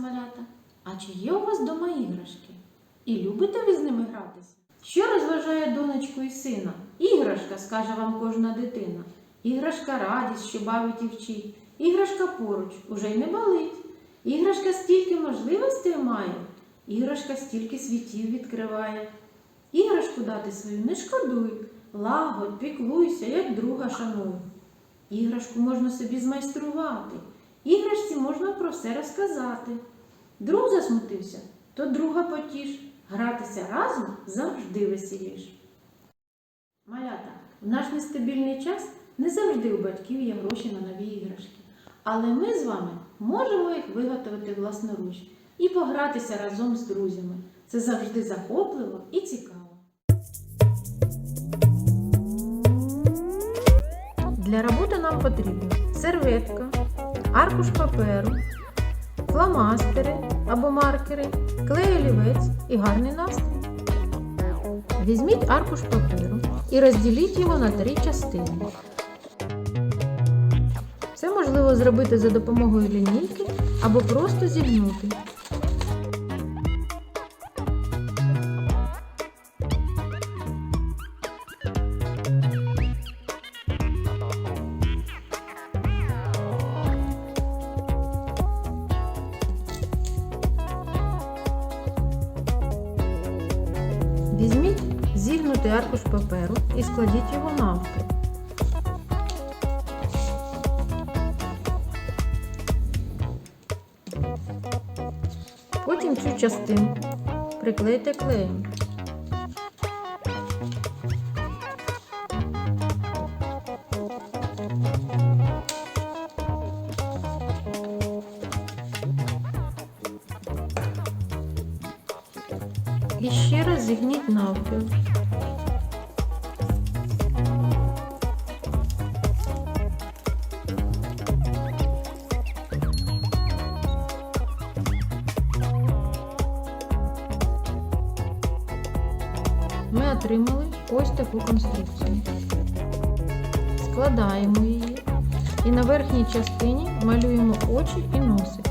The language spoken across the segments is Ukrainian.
малята, а чи є у вас дома іграшки? І любите ви з ними гратися? Що розважає донечку і сина? Іграшка, скаже вам кожна дитина. Іграшка радість, що бавить і вчить. Іграшка поруч уже й не болить. Іграшка стільки можливостей має, іграшка стільки світів відкриває. Іграшку дати свою не шкодуй, лагодь, піклуйся, як друга шануй. Іграшку можна собі змайструвати. Іграшці можна про все розказати. Друг засмутився, то друга потіш, гратися разом завжди веселіш. Малята, в наш нестабільний час не завжди у батьків є гроші на нові іграшки. Але ми з вами можемо їх виготовити власноруч і погратися разом з друзями. Це завжди захопливо і цікаво. Для роботи нам потрібна серветка, аркуш паперу, фломастери або маркери, клей олівець і гарний настрій. Візьміть аркуш паперу і розділіть його на три частини. Це можливо зробити за допомогою лінійки або просто зігнути. Зігнутий аркуш паперу і складіть його навпіл. Потім цю частину приклейте клеєм. І ще раз зігніть навпіл. Отримали ось таку конструкцію. Складаємо її і на верхній частині малюємо очі і носик.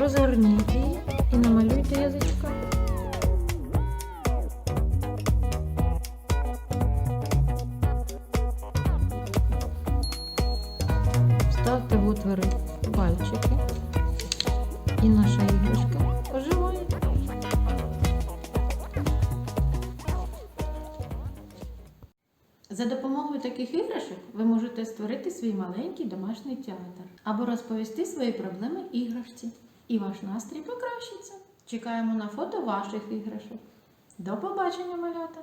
Розгорніть її і намалюйте язичка. Ставте в отвори пальчики і наша іграшка оживає. За допомогою таких іграшок ви можете створити свій маленький домашній театр або розповісти свої проблеми іграшці. І ваш настрій покращиться. Чекаємо на фото ваших іграшок. До побачення, малята!